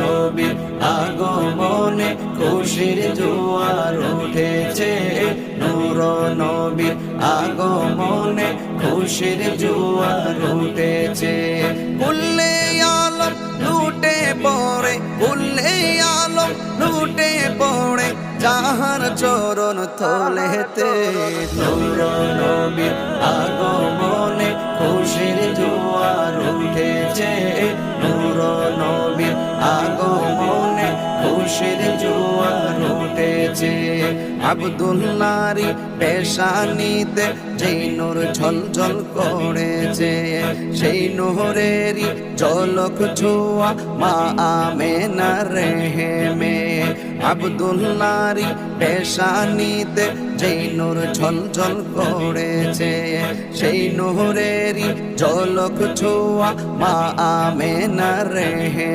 নবীর আগমনে খুশির জোয়ার উঠেছে। নূর নবীর আগমনে খুশির জোয়ার উঠেছে। কুল্লে আলম লুটে পড়ে কুল্লে আলম লুটে পড়ে, যাহার চরণ তলেতে নূর নবীর আগমনে আগমনে খুশির জোয়ার উঠেছে আবদুল্লারি পেশানিতে যেই নূর ঝলঝল করেছে, সেই নহরেরই জলক ছোয়া মা আমেনা রেহেমে। আবদুল্লারি পেশানিতে যেই নূর ঝলঝল করেছে, সেই নহরেরই জলক ছোয়া মা আমেনা রেহে